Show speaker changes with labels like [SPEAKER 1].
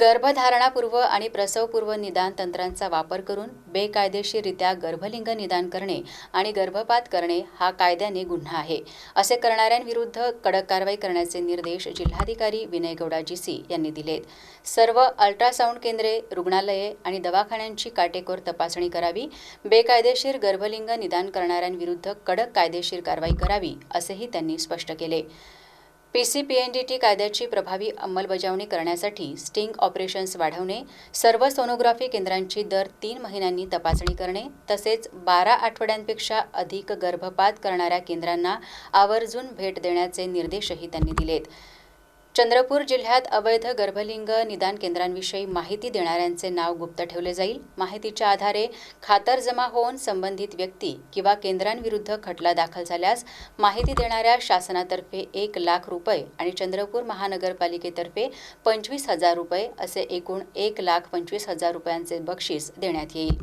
[SPEAKER 1] गर्भधारणापूर्व आणि प्रसवपूर्व निदान तंत्रांचा वापर करून बेकायदेशीररित्या गर्भलिंग निदान करणे आणि गर्भपात करणे हा कायद्याने गुन्हा आहे. असे करणाऱ्यांविरुद्ध कडक कारवाई करण्याचे निर्देश जिल्हाधिकारी विनय गौडा जीसी यांनी दिलेत. सर्व अल्ट्रासाऊंड केंद्रे रुग्णालये आणि दवाखान्यांची काटेकोर तपासणी करावी बेकायदेशीर गर्भलिंग निदान करणाऱ्यांविरुद्ध कडक कायदेशीर कारवाई करावी असेही त्यांनी स्पष्ट केले. P C P N D T कायद्याची प्रभावी अंमलबजावणी करण्यासाठी स्टिंग ऑपरेशन्स वाढवणे सर्व सोनोग्राफी केंद्रांची दर तीन महिन्यांनी तपासणी करणे तसेच बारा आठवड्यांपेक्षा अधिक गर्भपात करणाऱ्या केंद्रांना आवर्जून भेट देण्याचे निर्देशही त्यांनी दिलेत. चंद्रपूर जिल्ह्यात अवैध गर्भलिंग निदान केंद्रांविषयी माहिती देणाऱ्यांचे नाव गुप्त ठेवले जाईल. माहितीच्या आधारे खातरजमा होऊन संबंधित व्यक्ती किंवा केंद्रांविरुद्ध खटला दाखल झाल्यास माहिती देणाऱ्या शासनातर्फे एक लाख रुपये आणि चंद्रपूर महानगरपालिकेतर्फे पंचवीस हजार रुपये असे एकूण एक लाख पंचवीस हजार रुपयांचे बक्षीस देण्यात येईल.